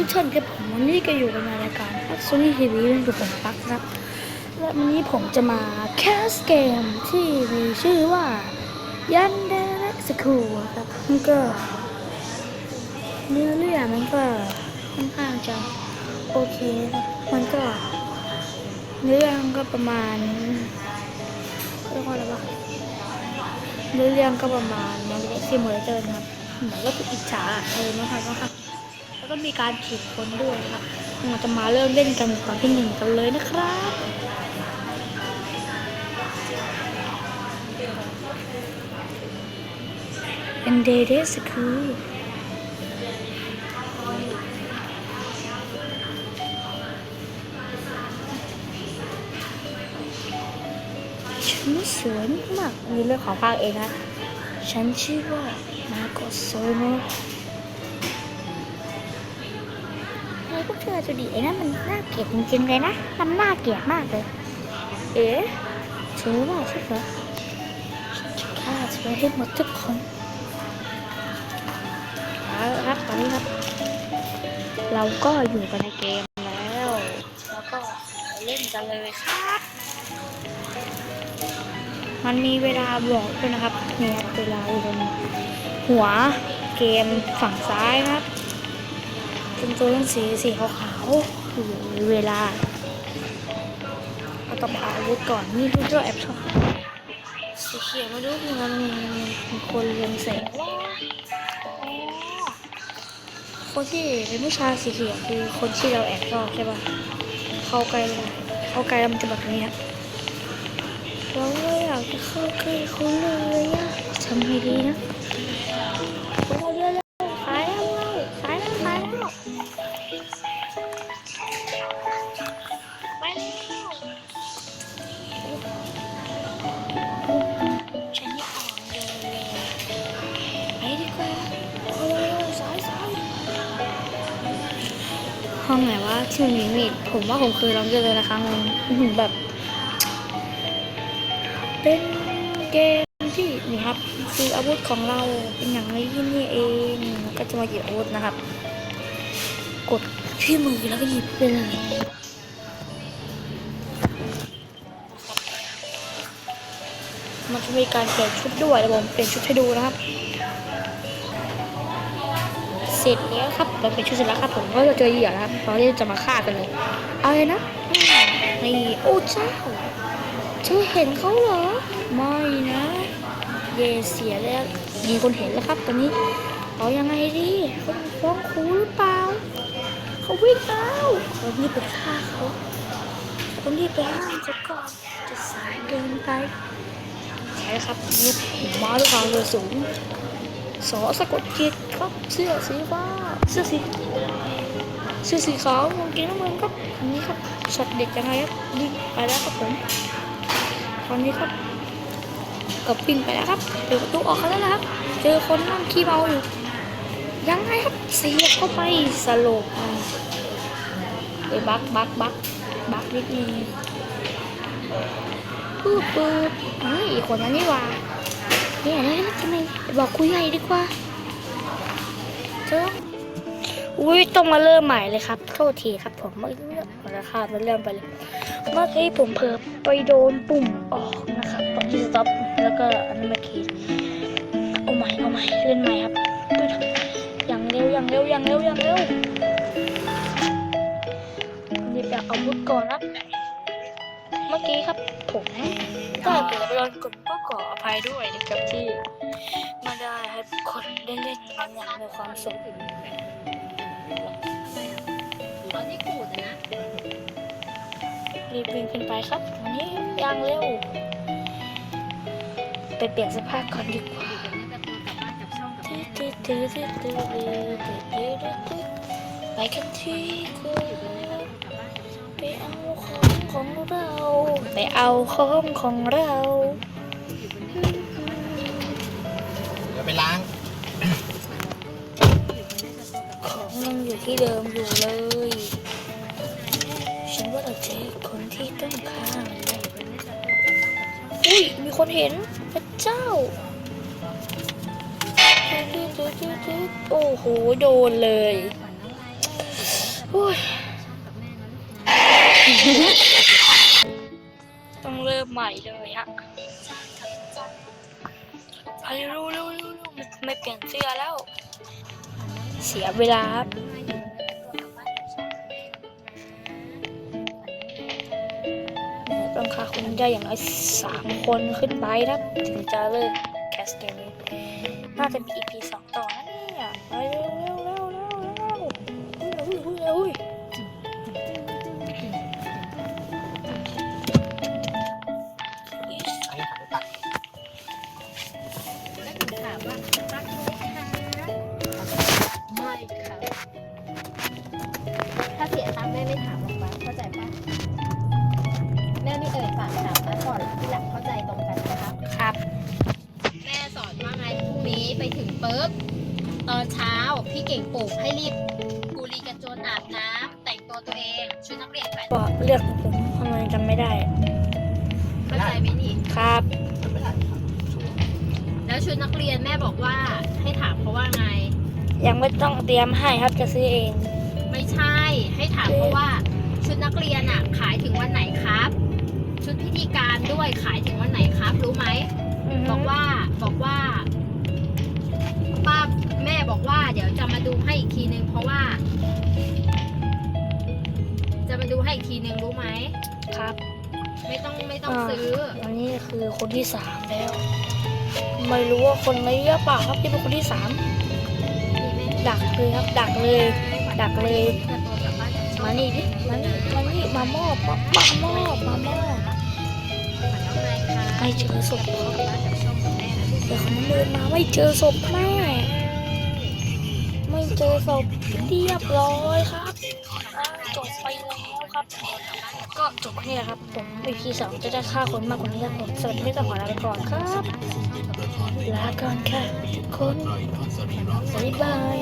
ทุกท่านครับผมวันนี้ก็อยู่กันในรายการโซนี่ทีวีเรื่องดูผมปักครับ และวันนี้ผมจะมาแคสเกมที่มีชื่อว่ายันเดเล็กสคูครับมันก็เนื้อเรื่องมันก็ค่อนข้างจะโอเคครับมันก็เนื้อเรื่องก็ประมาณเรียกว่าอะไรวะเนื้อเรื่องก็ประมาณมันเป็นซิมูเลเตอร์นะครับเหมือนว่าถูกอิจฉาเออนะครับนะครับ แล้วก็มีการฉีดคนด้วยครับเราจะมาเริ่มเล่นกันตอนที่หนึ่งกันเลยนะครับเป็นเดย์เดสคือฉันสวยมากมีเรื่องของภาคเองนะ ฉันชื่อว่ามาโกโซโน พวกเธอจะดีไอ้นั่นมันน่าเกลียดจริงๆเลยนะ มันน่าเกลียดมากเลย เอ๊ะเธอว่าใช่เหรอฉันจะฆ่าเธอให้หมดทุกคนครับตอนนี้ครับ เราก็อยู่กันในเกมแล้ว แล้วก็เล่นกันเลยครับ มันมีเวลาบอกด้วยนะครับเนี่ยเวลาอยู่ตรงหัวเกมฝั่งซ้ายครับ เป็นตัวหนังสีสีขาวๆอยู่เวลาเราต้องเอาอาวุธก่อนนี่คือตัวแอบชอบสีเขียวมาดูมันมีคนเรียงแสงว้าคนที่เป็นผู้ชายสีเขียวคือคนที่เราแอบชอบใช่ปะเข้าใกล้เลยเข้าใกล้แล้วมันจะแบบนี้ครับเราไม่อยากจะเข้าใกล้เขาเลยอะทำไงดีนะ องไหนวะที่มันมีมีดผมว่าผมเคยลองเจอะเลยนะคะมันอื้อหือแบบเป็นเกมที่นี่ครับคืออาวุธของเราเป็นอย่างนี้นี่เองก็จะมาหยิบอาวุธนะครับ กดที่มือแล้วก็หยิบไปเลยมันจะมีการเปลี่ยนชุดด้วยเดี๋ยวผมเปลี่ยนชุดให้ดูนะครับ เสร็จแล้วครับเราเปลี่ยนชุดเสร็จแล้วครับผมก็จะเจอเหยื่อแล้วครับตอนที่จะมาฆ่ากันเลยเอาเลยนะนี่โอ้เจ้าเธอเห็นเขาเหรอไม่นะเยเสียแล้วมีคนเห็นแล้วครับตอนนี้เอายังไงดีเขาฟ้องครูหรือเปล่าเขาวิ่งแล้วเรารีบไปฆ่าเขาต้องรีบไปห้ามจะก่อนจะสายเกินไปใช่ครับนี่ผมมาด้วยความเร็วสูง สอสะกดจิตครับเสื้อสีฟ้าเสื้อสีเสื้อสีขาวกางเกงน้ำเงินครับอันนี้ครับช็อตเด็ดยังไงครับวิ่งไปแล้วครับผมตอนนี้ครับกับวิ่งไปแล้วครับเปิดประตูออกกันแล้วนะครับ เจอคนนั่งขี้เมาอยู่ยังไงครับเสียบเข้าไปสโลปไปบักบักบักบักนิดนึงปึ๊บปึ๊บเฮ้ยอีกคนนั้นนี่ว่า นี่ยนี่ทำไมบอกคุยใหญ่ดีกว่าเจ้าอุ้ยต้องมาเริ่มใหม่เลยครับโทษทีครับผมเมื่อกี้ขอราคามันเริ่มไปเลยเมื่อกี้ผมเผลอไปโดนปุ่มออกนะครับตอนที่สต็อปแล้วก็อันนี้เมื่อกี้เอาใหม่เอาใหม่เล่นใหม่ครับอย่างเร็วอย่างเร็วอย่างเร็วอย่างเร็วรีบอยากเอามุดก่อนครับ มื่อกี้ครับผมก็เกิดไปโดนกดก็ขออภัยด้วยนะครับที่ไม่ได้ให้คนได้เล่นกันอย่างมีความสุขตอนที่ขูดนะรีบวิ่งขึ้นไปครับวันนี้ย่างเร็ว ไปเปลี่ยนเสภาพก่อนดีกว่าเดี๋ยวนี้จะโทรกลับบ้านกับช่องกับแม่ไปกันที่คุอยู่ตรงนี้ก็ เอาของของเรา ไปเอาของของเราเดี๋ยวไปล้าง ของยังอยู่ที่เดิมอยู่เลย ฉันว่าเราเจอคนที่ต้องฆ่ามันแล้อุ้ยมีคนเห็นพระเจ้าโอ้โห โดนเลยโอ้ย ต้องเริ่มใหม่เลยฮะไปร็วเร็วเร็วเร็วไม่เปลี่ยนเสื้อแล้ว เสียเวลาต้องฆ่าคนได้อย่างน้อยสามคนขึ้นไปนะครับถึงจะเลิกแคสเกมน่าจะมี EP สองต่อนะเนี่ย ปถึงปุ๊บตอนเช้าพี่เก่งปลุกให้รีบกุลีกันจนอาบน้ำแต่งตัวตัวเองชุดนักเรียนแขวนก็เลือกผมทำไมจำไม่ได้ เข้าใจไหมนี่ครับทำไม่ได้ครับ แล้วชุดนักเรียนแม่บอกว่าให้ถามเขาว่าไง ยังไม่ต้องเตรียมให้ครับจะซื้อเอง ไม่ใช่ให้ถามเขาว่า ชุดนักเรียนอะขายถึงวันไหนครับ ชุดพิธีการด้วยขายถึงวันไหนครับ รู้ไหม บอกว่าบอกว่า ป้าแม่บอกว่า เดี๋ยวจะมาดูให้อีกทีนึงเพราะว่า จะมาดูให้อีกทีนึงรู้ไหมครับไม่ต้องไม่ต้องอ่าซื้อ อันนี้คือคนที่สามแล้ว ไม่รู้ว่าคนนี้หรือเปล่าครับที่เป็นคนที่สามนี่แม่ดักเลยครับ ดักเลย ดักเลยกระโดดกลับบ้านจากช่องมานี่ดิมานี่มานี่มามอบมามามอบมามอบฝันแล้วไงคะไม่เจอศพกระโดดกลับ เดี๋ยวเขาเดินมาไม่เจอศพแม่ไม่เจอศพเรียบร้อยครับจบไปแล้วครับ ก็จบนี่แหละครับ ผม EP สองจะได้ฆ่าคนมากกว่านี้ครับผมสวัสดีต้องขอลาไปก่อนครับลาก่อนค่ะทุกคนบ๊ายบาย